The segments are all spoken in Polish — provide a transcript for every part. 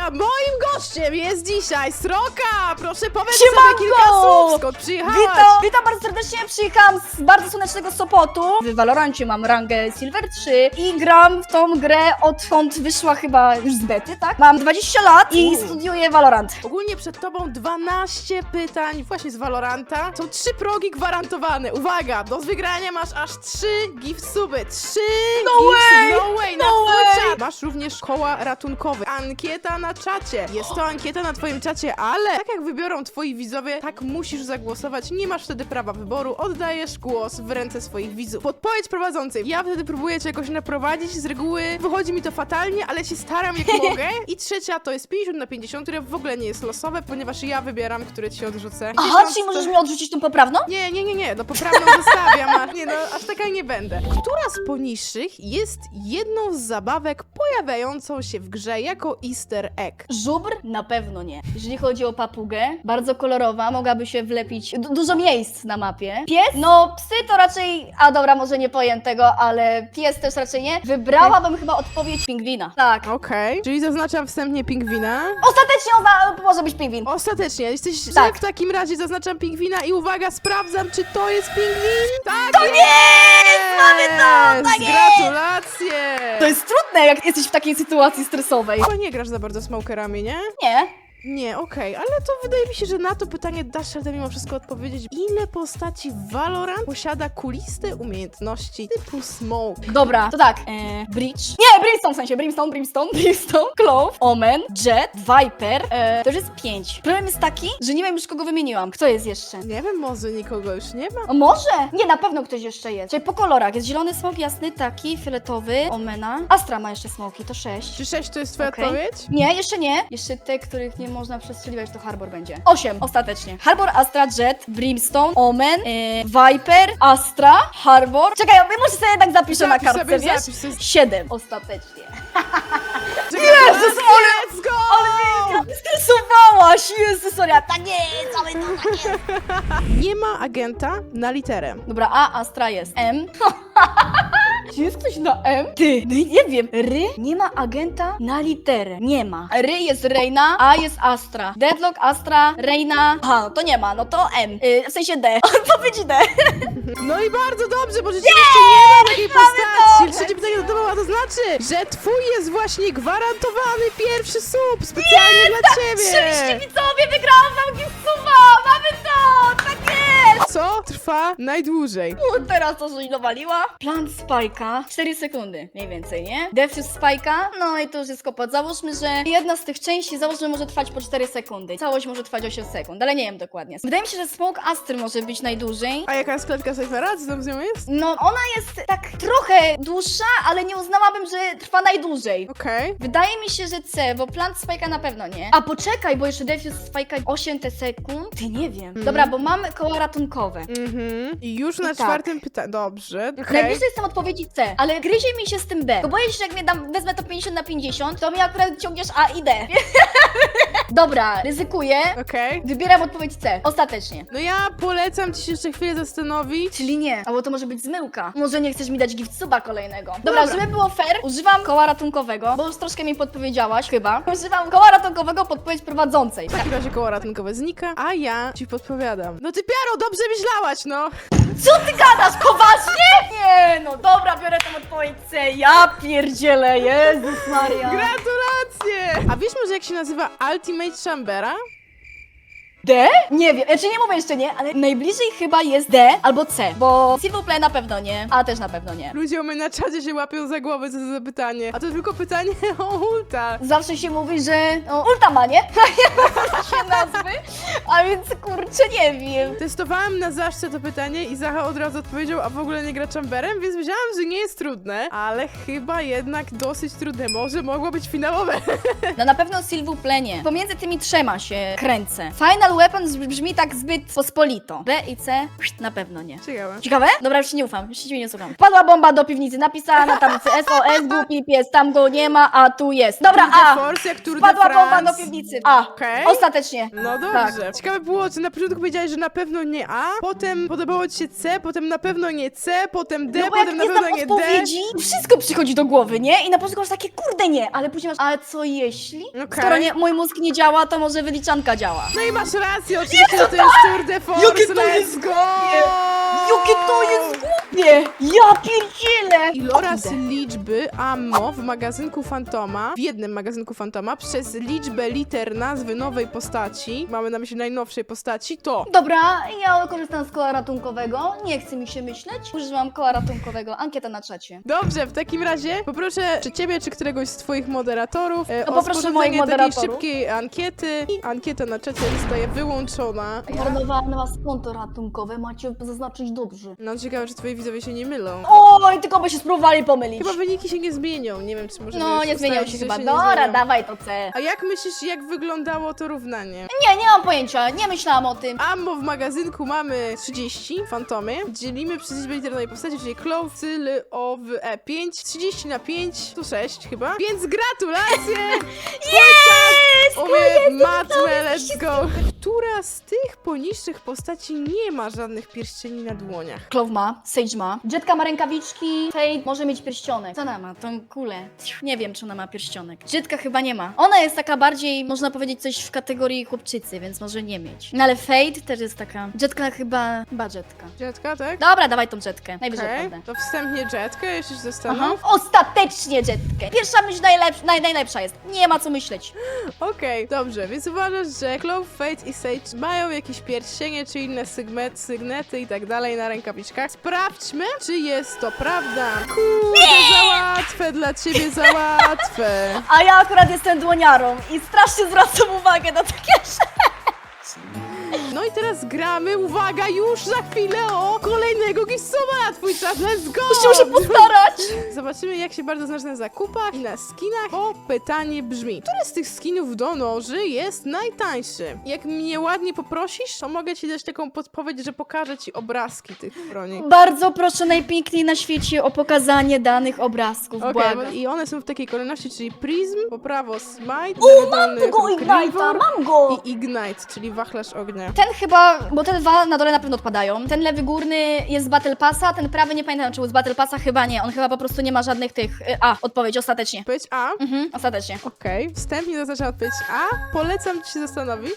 A moim gościem jest dzisiaj Sroka! Proszę powiedz Siemanko! sobie kilka słów, skąd przyjechałaś? Witam, witam bardzo serdecznie, przyjechałam z bardzo słonecznego Sopotu. W Valorancie mam rangę Silver 3 i gram w tą grę odkąd wyszła chyba już z bety, tak? Mam 20 lat i U. studiuję Valorant. Ogólnie przed tobą 12 pytań właśnie z Valoranta. Są trzy progi gwarantowane. Uwaga, do wygrania masz aż 3 gift suby. 3 No gift way! No way! No na way! Masz również koła ratunkowe. Ankieta na czacie. Jest to ankieta na twoim czacie, ale tak jak wybiorą twoi widzowie, tak musisz zagłosować. Nie masz wtedy prawa wyboru. Oddajesz głos w ręce swoich widzów. Podpowiedź prowadzącej. Ja wtedy próbuję cię jakoś naprowadzić. Z reguły wychodzi mi to fatalnie, ale się staram jak mogę. I trzecia to jest 50 na 50, które w ogóle nie jest losowe, ponieważ ja wybieram, które ci odrzucę. Aha, 50 czyli możesz mi odrzucić tą poprawną? nie, nie, nie, nie, no poprawną zostawiam, a nie no, aż taka nie będę. Która z poniższych jest jedną z zabawek pojawiającą się w grze jako easter egg? Żubr? Na pewno nie. Jeżeli chodzi o papugę, bardzo kolorowa, mogłaby się wlepić du- dużo miejsc na mapie. Pies? No, psy to raczej, a dobra, może nie powiem tego, ale pies też raczej nie. Wybrałabym chyba odpowiedź pingwina. Tak. Okej, czyli zaznaczam wstępnie pingwina. Ostatecznie ona może być pingwin. Ostatecznie, jesteś że Tak. w takim razie zaznaczam pingwina i uwaga, sprawdzam, czy to jest pingwin. Tak To jest! Mamy to! Tak jest! Gratulacje! To jest trudne, jak jesteś w takiej sytuacji stresowej. Chyba nie grasz za bardzo smokerami, nie? Nie. Nie, okej, ale to wydaje mi się, że na to pytanie dasz radę mimo wszystko odpowiedzieć. Ile postaci Valorant posiada kuliste umiejętności typu smoke? Dobra, to tak. E, bridge. Nie, Brimstone w sensie. Brimstone, Brimstone, Brimstone, Clove, Omen, Jet, Viper. E, to już jest pięć. Problem jest taki, że nie wiem już kogo wymieniłam. Kto jest jeszcze? Nie wiem, może nikogo już nie ma. O, może? Nie, na pewno ktoś jeszcze jest. Czyli po kolorach. Jest zielony smok, jasny, taki, fioletowy, Omena. Astra ma jeszcze smoki, to sześć. Czy 6 to jest twoja Okej. odpowiedź? Nie, jeszcze nie. Jeszcze te, których nie można przestrzeliwać, to Harbor będzie. Osiem, ostatecznie. Harbor, Astra, Jet, Brimstone, Omen, e, Viper, Astra, Harbor. Czekaj, ja może sobie jednak zapiszę na Zapisz kartce, sobie, wiesz? zapisz, to jest- Siedem, ostatecznie. Jezus, let's go! Stresowałaś, Jezus, Soria, tak jest, ale to tak jest. Nie ma agenta na literę. Dobra, A, Astra jest. M. Czy jest ktoś na M? Ty, no nie wiem. Ry nie ma agenta na literę. Nie ma. Ry jest Reina, A jest Astra. Deadlock, Astra, Reina. Aha, no to nie ma, no to M. Y, w sensie D. Odpowiedź D. No i bardzo dobrze, bo rzeczywiście nie ma takiej postaci. Trzecie pytanie do domu, a to znaczy, że twój jest właśnie gwarantowany pierwszy sub specjalnie dla ciebie. Oczywiście widzowie, wygrałam wam Gipsuwa! Mamy to! Tak jest! Co trwa najdłużej? U, Teraz to coś dowaliła. Plan Spajka. 4 sekundy mniej więcej, nie? Defuse Spajka. No i to już jest kopot. Załóżmy, że jedna z tych części, załóżmy, może trwać po 4 sekundy. Całość może trwać 8 sekund, ale nie wiem dokładnie. Wydaje mi się, że Smoke Astry może być najdłużej. A jaka jest klatka Cyphera? Co tam z nią jest? No, ona jest tak trochę dłuższa, ale nie uznałabym, że trwa najdłużej. Okej. Wydaje mi się, że C, bo Plant Spike'a na pewno nie. A poczekaj, bo jeszcze Defuse Spike'a 8 te sekund. Ty nie wiem. Dobra, bo mamy koła ratunkowe. Mhm. I już na tak. czwartym pytaniu. Dobrze. Okej. Najbliżej jestem odpowiedzi C, ale gryzie mi się z tym B. Bo boję się, że jak mnie dam, wezmę to 50 na 50, to mi akurat ciągniesz A i D. Dobra, ryzykuję. Okej. Wybieram odpowiedź C. Ostatecznie. No ja polecam ci się jeszcze chwilę zastanowić. Czyli nie. Albo to może być zmyłka. Może nie chcesz mi dać gift suba kolejnego. Dobra, Dobra. żeby było fair, używam koła ratunkowego, bo już troszkę mi podpowiedziałaś chyba. Używam koła ratunkowego podpowiedź prowadzącej. W takim razie koło ratunkowe znika, a ja ci podpowiadam. No ty Piaro, dobrze myślałaś, no! Co ty gadasz, poważnie? Nie, no dobra, biorę tą odpowiedź C. Ja pierdzielę, Jezus Maria. Gratulacje! A wiesz może jak się nazywa Ultimate Chambera? D? Nie wiem, znaczy nie mówię jeszcze nie, ale najbliżej chyba jest D albo C, bo Silver Play na pewno nie, a też na pewno nie. Ludzie u mnie na czacie się łapią za głowę, za pytanie. A to tylko pytanie o ulta. Zawsze się mówi, że no, ulta ma, nie? się nazwy, a więc kurczę nie wiem. Testowałam na zaszcze to pytanie i Zacha od razu odpowiedział, a w ogóle nie gra Chamberem, więc myślałam, że nie jest trudne, ale chyba jednak dosyć trudne. Może mogło być finałowe. No na pewno Silver Play nie. Pomiędzy tymi trzema się kręcę. Final Lethal Weapons brzmi tak zbyt pospolito. B i C na pewno nie. Ciekawe. Ciekawe? Dobra, już się nie ufam, już się ciebie nie słucham. Wpadła bomba do piwnicy, napisała na tablicy SOS, głupi pies, tam go nie ma, a tu jest. Dobra, A! Force jak Tour de Wpadła bomba France. do piwnicy. A! Okej. Ostatecznie. No dobrze. Tak. Ciekawe było, że na początku powiedziałeś, że na pewno nie A, potem podobało ci się C, potem na pewno nie C, potem D, No bo jak potem na nie pewno znam nie D. odpowiedzi, wszystko przychodzi do głowy, nie? I na początku masz takie, kurde nie, ale później masz, ale co jeśli? Okej. Skoro nie, mój mózg nie działa, to może wyliczanka działa. No i masz rację, oczywiście, to jest Tour de Force, Jakie to let's jest go! Jakie to jest głupie! Ja pierdzielę! Iloraz liczby ammo w magazynku Fantoma, w jednym magazynku Fantoma, przez liczbę liter nazwy nowej postaci, mamy na myśli najnowszej postaci, to Dobra, ja korzystam z koła ratunkowego, nie chce mi się myśleć, używam koła ratunkowego, ankieta na czacie. Dobrze, w takim razie poproszę czy ciebie, czy któregoś z twoich moderatorów e, No o poproszę sporządzenie moich takiej moderatorów. szybkiej ankiety i ankieta na czacie zostaje wyłączona. Marnowałam na was konto ratunkowe, macie zaznaczyć dobrze. No ciekawe, czy twoi widzowie się nie mylą. Oj, tylko by się spróbowali pomylić. Chyba wyniki się nie zmienią, nie wiem, czy może No, nie zmieniają ustalić, się chyba. zmienią. dawaj to C. A jak myślisz, jak wyglądało to równanie? Nie, nie mam pojęcia, nie myślałam o tym. Ammo w magazynku mamy 30, fantomy. Dzielimy przez liczbę literalnej postaci, czyli Clove, Cyl, O, w E. 5. 30 na 5 to 6 chyba. Więc gratulacje! Jest! Umie matmę, let's go! Która z tych poniższych postaci nie ma żadnych pierścieni na dłoniach? Clove ma, Sage ma, Jetka ma rękawiczki, Fade może mieć pierścionek. Co ona ma? Tą kulę. Nie wiem, czy ona ma pierścionek. Jetka chyba nie ma. Ona jest taka bardziej, można powiedzieć, coś w kategorii chłopczycy, więc może nie mieć. No ale Fade też jest taka. Jetka chyba. Chyba Jetka. Jetka, tak? Dobra, dawaj tą Jetkę. Najwyżej prawda. to wstępnie Jetkę, jeszcze się Aha. zastanów. Ostatecznie Jetkę. Pierwsza myśl najlepsza, naj, najlepsza jest. Nie ma co myśleć. Okej, dobrze, więc uważasz, że Clove, Fate i Sage mają jakieś pierścienie, czy inne sygnet, sygnety i tak dalej na rękawiczkach. Sprawdźmy, czy jest to prawda. Kurde, za łatwe dla ciebie, za łatwe. A ja akurat jestem dłoniarą i strasznie zwracam uwagę na takie rzeczy. No i teraz gramy, uwaga, już za chwilę o kolejnego Giftsoma na twój czas, let's go! Musimy się postarać. Zobaczymy, jak się bardzo znasz na zakupach i na skinach. O, pytanie brzmi, który z tych skinów do noży jest najtańszy? Jak mnie ładnie poprosisz, to mogę ci dać taką podpowiedź, że pokażę ci obrazki tych broni. Bardzo proszę najpiękniej na świecie o pokazanie danych obrazków, Okej, błagam. i one są w takiej kolejności, czyli Prism, po prawo Smite, na mam tego Ignite'a, mam go! i Ignite, czyli wachlarz ognia. Ten chyba, bo te dwa na dole na pewno odpadają. Ten lewy górny jest z Battle Passa, ten prawy nie pamiętam czy był z Battle Passa, chyba nie. On chyba po prostu nie ma żadnych tych... y, A, odpowiedź, ostatecznie. Odpowiedź A. Mhm, ostatecznie. Okej, wstępnie zaznaczam odpowiedź A. Polecam ci się zastanowić.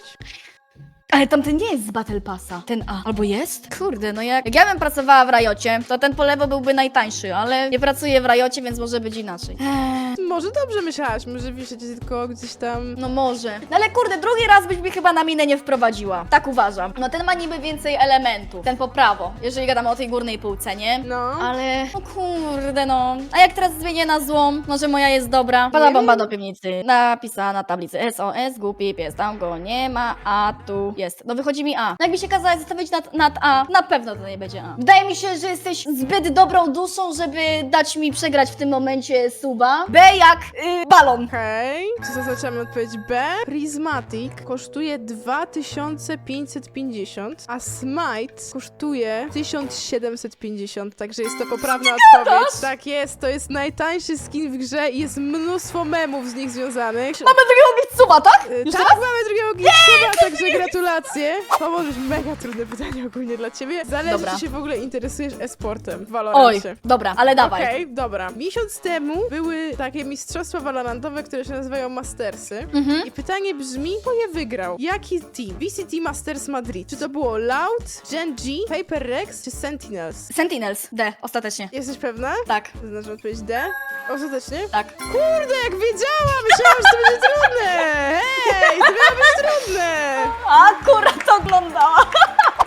Ale tamten nie jest z Battle Passa. Ten A. Albo jest? Kurde, no jak, jak ja bym pracowała w Rajocie, to ten po lewo byłby najtańszy, ale nie pracuję w Rajocie, więc może być inaczej. Eee, Może dobrze myślałaś, może wiesz, tylko gdzieś tam... no może. No ale kurde, drugi raz byś mnie chyba na minę nie wprowadziła. Tak uważam. No ten ma niby więcej elementów. Ten po prawo, jeżeli gadamy o tej górnej półce, nie? No. Ale, no kurde no. A jak teraz zmienię na złą, może moja jest dobra? Pada Nie bomba do piwnicy. Napisana na tablicy SOS, głupi pies, tam go nie ma, a tu jest. No wychodzi mi A. No jakby się kazała zostawić nad, nad A, na pewno to nie będzie A. Wydaje mi się, że jesteś zbyt dobrą duszą, żeby dać mi przegrać w tym momencie suba. B jak y, balon. Okej, czy zaznaczamy odpowiedź B? Prismatic kosztuje 2550, a Smite kosztuje 1750, także jest to poprawna odpowiedź. Tak jest, to jest najtańszy skin w grze i jest mnóstwo memów z nich związanych. Mamy drugiego suba, tak? Y, Już tak, teraz? mamy drugiego Giftsoma, także gratulacje. To może być mega trudne pytanie ogólnie dla ciebie. Zależy, Dobra. czy się w ogóle interesujesz e-sportem w Oj, Valorancie. dobra, ale dawaj. Okej, dobra. Miesiąc temu były takie mistrzostwa valorantowe, które się nazywają Mastersy. Mhm. I pytanie brzmi, kto je wygrał? Jaki team? VCT Masters Madrid. Czy to było Loud, Gen G, Paper Rex czy Sentinels? Sentinels, D, ostatecznie. Jesteś pewna? Tak, Zaznaczam odpowiedź D. Ostatecznie? tak. Kurde, jak wiedziałam! Myślałam, że to będzie trudne! Hej, to miało być trudne! Akurat oglądała.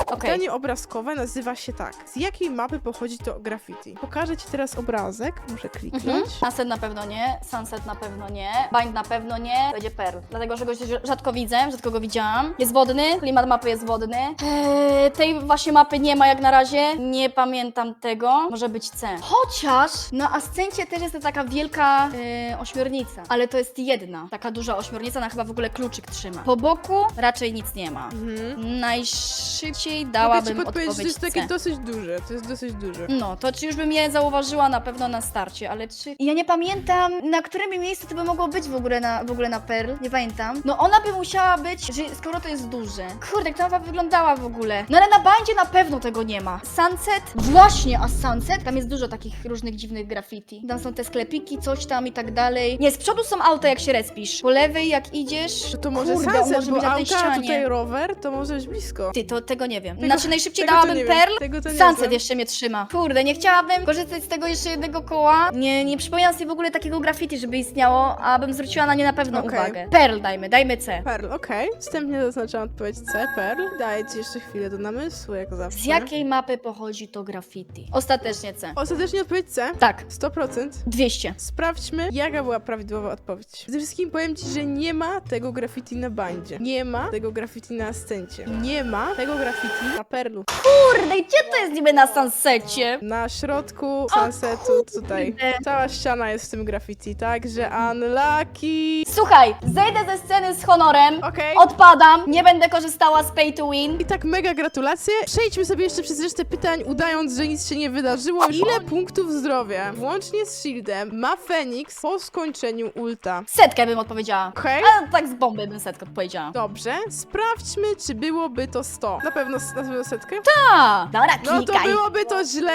Okej. Pytanie o obrazkowe nazywa się tak. Z jakiej mapy pochodzi to graffiti? Pokażę ci teraz obrazek, muszę Mhm. kliknąć. Sunset na pewno nie, Sunset na pewno nie, Bind na pewno nie, będzie Pearl. Dlatego, że go rzadko widzę, rzadko go widziałam. Jest wodny, klimat mapy jest wodny. Eee, tej właśnie mapy nie ma jak na razie, nie pamiętam tego. Może być C. Chociaż na Ascencie też jest to taka wielka e, ośmiornica, ale to jest jedna, taka duża ośmiornica, ona chyba w ogóle kluczyk trzyma. Po boku raczej nic nie ma. Mhm. Najszybciej Mogę ci dałabym podpowiedzieć, że to jest takie dosyć duże. To jest dosyć duże. No, to czy już bym je zauważyła na pewno na starcie, ale czy... Ja nie pamiętam, na którym miejscu to by mogło być w ogóle na, w ogóle na Pearl, nie pamiętam. No ona by musiała być, że, skoro to jest duże. Kurde, jak ta mapa wyglądała w ogóle. No ale na bandzie na pewno tego nie ma. Sunset? Właśnie, a Sunset? Tam jest dużo takich różnych dziwnych graffiti. Tam są te sklepiki, coś tam i tak dalej. Nie, z przodu są auta jak się respisz. Po lewej jak idziesz... To, to może Kurde, on sunset, może bo być na tej auta, ścianie. tutaj rower, to może być blisko. Ty, to tego nie wiem. Tego- znaczy najszybciej tego to dałabym nie wiem. Pearl, Tego to nie Sunset jeszcze mnie trzyma. Kurde, nie chciałabym korzystać z tego jeszcze jednego koła. Nie, nie przypominam sobie w ogóle takiego graffiti, żeby istniało, a bym zwróciła na nie na pewno Okej. uwagę. Pearl dajmy, dajmy C. Pearl, okej. Wstępnie zaznaczam odpowiedź C, Pearl. Daję ci jeszcze chwilę do namysłu, jak zawsze. Z jakiej mapy pochodzi to graffiti? Ostatecznie C. Ostatecznie odpowiedź C. Tak, 100%. 200. Sprawdźmy, jaka była prawidłowa odpowiedź. Przede wszystkim powiem ci, że nie ma tego graffiti na bandzie. Nie ma tego graffiti na ascencie. Nie ma tego graffiti na perlu. Kurde, gdzie to jest niby na sunsecie? Na środku sunsetu tutaj. kurde. Cała ściana jest w tym graffiti, także unlucky. Słuchaj, zejdę ze sceny z honorem, Okej. odpadam, nie będę korzystała z pay to win. I tak mega gratulacje. Przejdźmy sobie jeszcze przez resztę pytań, udając, że nic się nie wydarzyło. Ile punktów zdrowia, włącznie z shieldem, ma Fenix po skończeniu ulta? Setkę bym odpowiedziała. Okej? A tak z bomby bym setkę odpowiedziała. Dobrze, sprawdźmy, czy byłoby to 100. Na pewno, na pewno setkę? A, dobra, No to klikaj. byłoby to źle,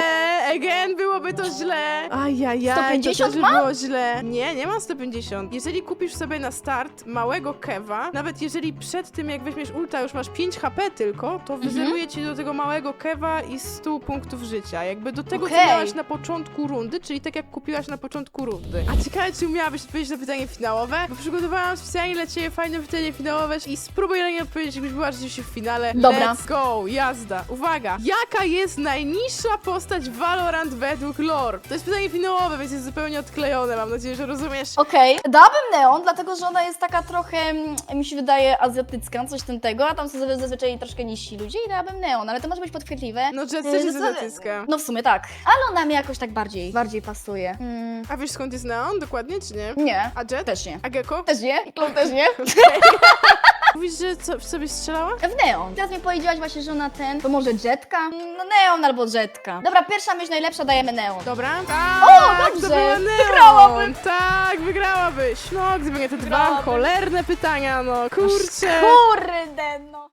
again byłoby to źle. Ajajaj, 150 to też by ma? było źle. Nie, nie ma 150. Jeżeli kupisz sobie na start małego kewa, nawet jeżeli przed tym jak weźmiesz ulta już masz 5 HP tylko, to Mhm. wyzeruje ci do tego małego kewa i 100 punktów życia. Jakby do tego, Okej. co miałaś na początku rundy, czyli tak jak kupiłaś na początku rundy. A ciekawe, czy umiałabyś odpowiedzieć na pytanie finałowe? Bo przygotowałam specjalnie dla ciebie fajne pytanie finałowe i spróbuj na nie odpowiedzieć, jakbyś była rzeczywiście w finale. Dobra. Let's go, jazda. Uwaga, jaka jest najniższa postać Valorant według lore? To jest pytanie finałowe, więc jest zupełnie odklejone, mam nadzieję, że rozumiesz. Okej, dałabym Neon, dlatego że ona jest taka trochę, mm, mi się wydaje, azjatycka, coś tym tego, a tam są zazwy- zazwyczaj troszkę niżsi ludzie i dałabym Neon, ale to może być podchwytliwe. No Jet Yy, też jest zas- azjatycka. No w sumie tak, ale ona mi jakoś tak bardziej, bardziej pasuje. Mm, A wiesz skąd jest Neon dokładnie, czy nie? nie, A Jet? też nie. A Gecko? Też nie? I Klon też nie? Mówisz, że co, w sobie strzelała? W Neon. Teraz mi powiedziałaś właśnie, że ona ten, to może Jetka? No Neon albo Jetka. Dobra, pierwsza myśl najlepsza, dajemy Neon. Dobra. Tak, O, dobrze. to była Neon. Wygrałabym. Tak, wygrałabyś. No, gdyby nie te dwa Wygrałabym. cholerne pytania, no kurczę. Kurde,